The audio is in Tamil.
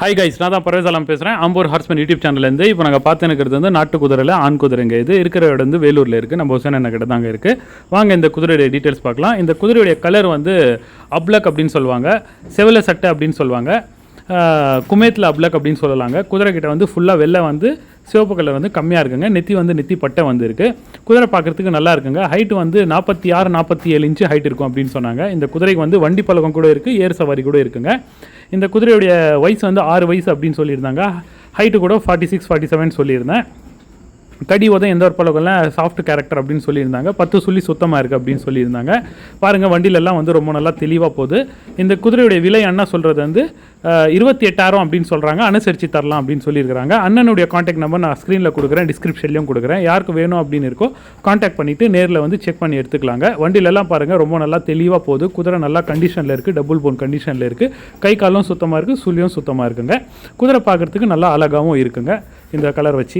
ஹை கைஸ் நான் தான் பரவேசாலம் பேசுகிறேன் அம்போர் ஹார்ஸ்மேன் யூடியூப் சேனல்லேருந்து இப்போ நாங்கள் பார்த்து இருக்கிறது வந்து நாட்டு குதிரையில் ஆண் குதிரைங்க இது. இருக்கிற இடம் வந்து வேலூரில் இருக்குது நம்ம ஹுசேன் என்ன கிட்ட தாங்க இருக்குது வாங்க இந்த குதிரையுடைய டீட்டெயில்ஸ் பார்க்கலாம். இந்த குதிரையுடைய கலர் வந்து அப்ளக் அப்படின்னு சொல்லுவாங்க. செவல சட்டை அப்படின்னு சொல்லுவாங்க. குமேத்தில் அப்ளக் அப்படின்னு சொல்லலாங்க. குதிரை கிட்ட வந்து ஃபுல்லாக வெளில வந்து சிவப்பு கலர் வந்து கம்மியாக இருக்குங்க. நெத்தி வந்து நெத்தி பட்டை வந்து இருக்குது குதிரை பார்க்குறதுக்கு நல்லா இருக்குங்க. ஹைட் வந்து நாற்பத்தி ஆறு நாற்பத்தி ஏழு இன்ச்சு ஹைட் இருக்கும் அப்படின்னு சொன்னாங்க. இந்த குதிரைக்கு வந்து வண்டி பழக்கம் கூட இருக்குது ஏர் சவாரி கூட இருக்குங்க. இந்த குதிரையுடைய வயசு வந்து ஆறு வயசு அப்படின்னு சொல்லியிருந்தாங்க. ஹைட்டு கூட ஃபார்ட்டி சிக்ஸ் ஃபார்ட்டி செவன் சொல்லியிருந்தேன். கடி உதம் எந்த ஒரு பழக்கம்ல சாஃப்ட் கேரக்டர் அப்படின்னு சொல்லியிருந்தாங்க. பத்து சொல்லி சுத்தமாக இருக்குது அப்படின்னு சொல்லியிருந்தாங்க. பாருங்கள் வண்டியிலலாம் வந்து ரொம்ப நல்லா தெளிவாக போகுது. இந்த குதிரையுடைய விலை அண்ணா சொல்கிறது வந்து இருபத்தி எட்டாயிரம் அப்படின்னு சொல்கிறாங்க அனுசரித்து தரலாம் அப்படின்னு சொல்லியிருக்கிறாங்க. அண்ணனுடைய காண்டாக்ட் நம்பர் நான் ஸ்க்ரீனில் கொடுக்குறேன் டிஸ்கிரிப்ஷன்லையும் கொடுக்குறேன். யாருக்கு வேணும் அப்படின்னு இருக்கோ காண்டாக்ட் பண்ணிவிட்டு நேரில் வந்து செக் பண்ணி எடுத்துக்கலாங்க. வண்டியிலலாம் பாருங்கள் ரொம்ப நல்லா தெளிவாக போகுது. குதிரை நல்லா கண்டிஷனில் இருக்குது டபுள் போன் கண்டிஷனில் இருக்குது கை காலும் சுத்தமாக இருக்குது சுழியும் சுத்தமாக இருக்குங்க. குதிரை பார்க்குறதுக்கு நல்லா அழகாகவும் இருக்குங்க. இந்த கலர் வச்சு